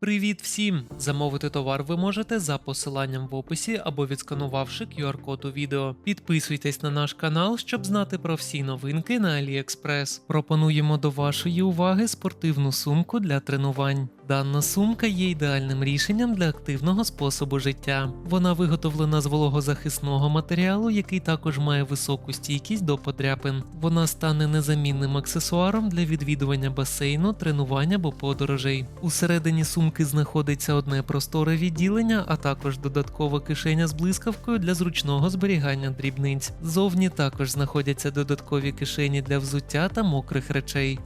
Привіт всім! Замовити товар ви можете за посиланням в описі або відсканувавши QR-код у відео. Підписуйтесь на наш канал, щоб знати про всі новинки на AliExpress. Пропонуємо до вашої уваги спортивну сумку для тренувань. Дана сумка є ідеальним рішенням для активного способу життя. Вона виготовлена з вологозахисного матеріалу, який також має високу стійкість до подряпин. Вона стане незамінним аксесуаром для відвідування басейну, тренувань або подорожей. Усередині сумки знаходиться одне просторе відділення, а також додаткова кишеня з блискавкою для зручного зберігання дрібниць. Зовні також знаходяться додаткові кишені для взуття та мокрих речей.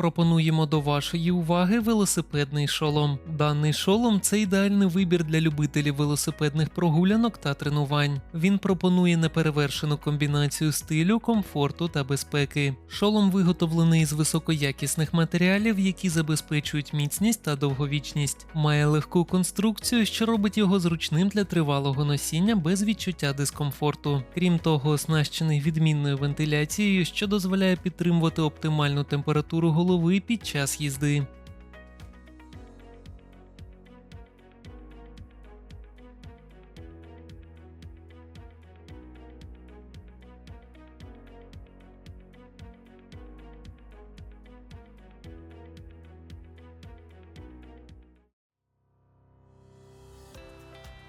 Пропонуємо до вашої уваги велосипедний шолом. Даний шолом це ідеальний вибір для любителів велосипедних прогулянок та тренувань. Він пропонує неперевершену комбінацію стилю, комфорту та безпеки. Шолом виготовлений з високоякісних матеріалів, які забезпечують міцність та довговічність. Має легку конструкцію, що робить його зручним для тривалого носіння без відчуття дискомфорту. Крім того, оснащений відмінною вентиляцією, що дозволяє підтримувати оптимальну температуру голови під час їзди.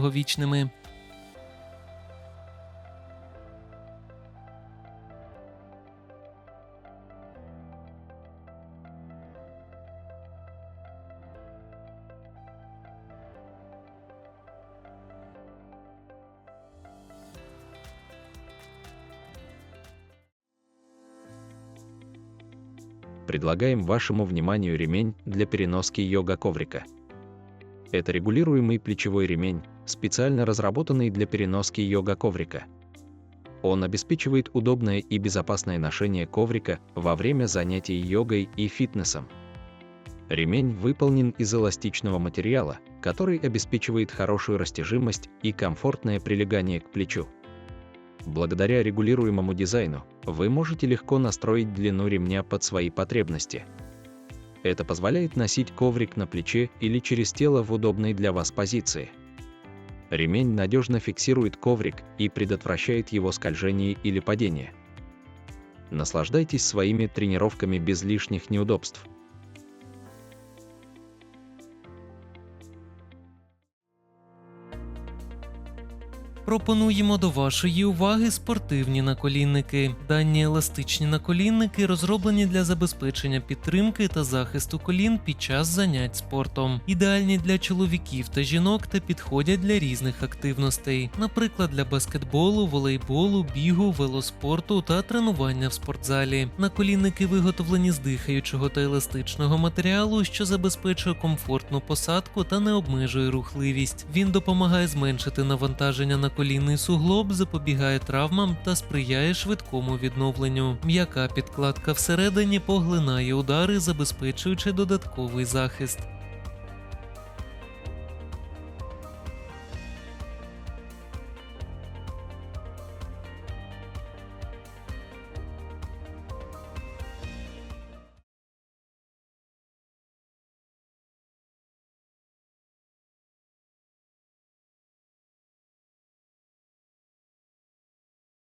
довговічними. предлагаем вашему вниманию ремень для переноски йога-коврика. Это регулируемый плечевой ремень, специально разработанный для переноски йога-коврика. Он обеспечивает удобное и безопасное ношение коврика во время занятий йогой и фитнесом. Ремень выполнен из эластичного материала, который обеспечивает хорошую растяжимость и комфортное прилегание к плечу. Благодаря регулируемому дизайну вы можете легко настроить длину ремня под свои потребности. Это позволяет носить коврик на плече или через тело в удобной для вас позиции. Ремень надежно фиксирует коврик и предотвращает его скольжение или падение. Наслаждайтесь своими тренировками без лишних неудобств. Пропонуємо до вашої уваги спортивні наколінники. Дані еластичні наколінники розроблені для забезпечення підтримки та захисту колін під час занять спортом. Ідеальні для чоловіків та жінок та підходять для різних активностей, наприклад, для баскетболу, волейболу, бігу, велоспорту та тренування в спортзалі. Наколінники виготовлені з дихаючого та еластичного матеріалу, що забезпечує комфортну посадку та не обмежує рухливість. Він допомагає зменшити навантаження на колінний суглоб, запобігає травмам та сприяє швидкому відновленню. М'яка підкладка всередині поглинає удари, забезпечуючи додатковий захист.